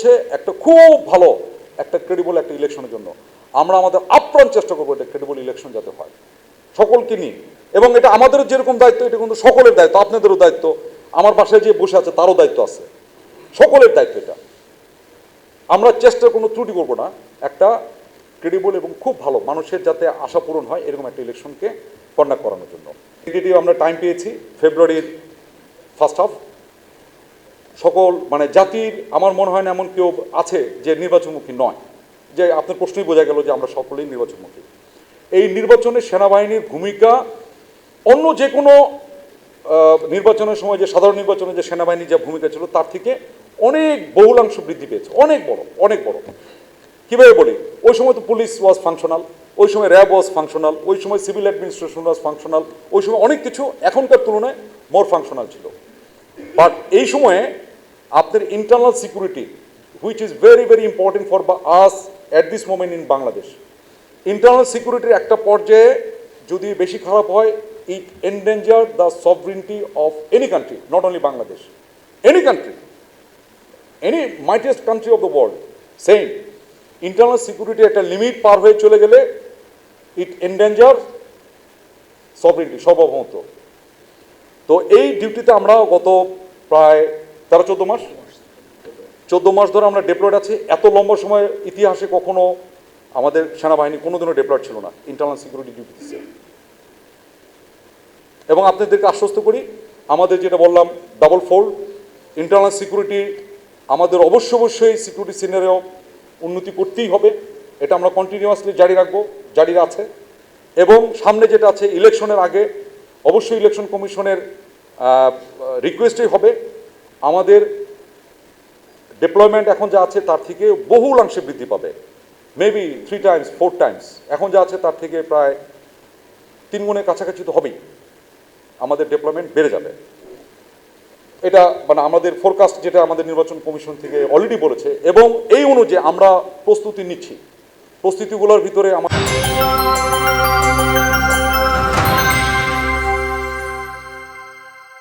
হচ্ছে একটা খুব ভালো একটা ক্রেডিবল একটা ইলেকশনের জন্য। আমরা আমাদের আপ্রাণ চেষ্টা করব এটা ক্রেডিবল ইলেকশন যাতে হয়। সকলকে নিয়ে। এবং এটা আমাদের যেরকম দায়িত্ব, এটা কিন্তু সকলের দায়িত্ব, আপনাদেরও দায়িত্ব। আমার বাসায় যে বসে আছে, তারও দায়িত্ব আছে। সকলের দায়িত্ব এটা। আমরা চেষ্টা কোনো ত্রুটি করব না। একটা ক্রেডিবল এবং খুব ভালো মানুষের যাতে আশা পূরণ হয়, এরকম একটা ইলেকশনকে কন্ডাক্ট করানোর জন্য। আমরা টাইম পেয়েছি ফেব্রুয়ারির ফার্স্ট হাফ সকল মানে জাতির, আমার মনে হয় না এমন কেউ আছে যে নির্বাচনমুখী নয়। যে আপনার প্রশ্নই বোঝা গেল যে আমরা সকলেই নির্বাচনমুখী। এই নির্বাচনে সেনাবাহিনীর ভূমিকা অন্য যে কোনো নির্বাচনের সময় যে সাধারণ নির্বাচনে যে সেনাবাহিনীর যে ভূমিকা ছিল, তার থেকে অনেক বহুলাংশ বৃদ্ধি পেয়েছে। অনেক বড় অনেক বড়। কীভাবে বলি? ওই সময় তো পুলিশ ওয়াজ ফাংশনাল, ওই সময় র্যাব ওয়াজ ফাংশনাল, ওই সময় সিভিল অ্যাডমিনিস্ট্রেশন ওয়াজ ফাংশনাল, ওই সময় অনেক কিছু। এখনকার তুলনায় মোর ফাংশনাল ছিল। বাট এই সময়ে আপনার internal security which is very very important for us at this moment in Bangladesh internal সিকিউরিটির একটা পর্যায়ে যদি বেশি খারাপ হয় it endanger the sovereignty of any country not only Bangladesh any country any mightiest country of the world same internal security একটা limit পার হয়ে চলে গেলে ইট এন্ডেঞ্জার সভরিনটি সর্বভৌমত্ব. তো এই ডিউটিতে আমরা গত প্রায় তেরো চোদ্দ মাস? চোদ্দ মাস ধরে আমরা ডেপ্লয়েড আছি। এত লম্বা সময় ইতিহাসে কখনো আমাদের সেনাবাহিনী কোনোদিনও ডেপ্লয়েড ছিল না ইন্টারনাল সিকিউরিটি ডিউটিতে এবং আপনাদেরকে আশ্বস্ত করি, আমাদের যেটা বললাম ডাবল ফোল্ড ইন্টারনাল সিকিউরিটি আমাদের অবশ্য অবশ্যই সিকিউরিটি সিনারিও উন্নতি করতেই হবে। এটা আমরা কন্টিনিউয়াসলি জারি রাখব, জারি আছে। এবং সামনে যেটা আছে ইলেকশনের আগে অবশ্যই ইলেকশন কমিশনের রিকোয়েস্টই হবে। আমাদের ডিপ্লয়মেন্ট এখন যা আছে তার থেকে বহুলাংশে বৃদ্ধি পাবে। Maybe three times four times এখন যা আছে তার থেকে প্রায় তিন গুণের কাছাকাছি তো হবেই। আমাদের ডেভেলপমেন্ট বেড়ে যাবে। এটা মানে আমাদের ফোরকাস্ট যেটা আমাদের নির্বাচন কমিশন থেকে অলরেডি বলেছে এবং এই অনুযায়ী আমরা প্রস্তুতি নিচ্ছি। প্রস্তুতিগুলোর ভিতরে আমার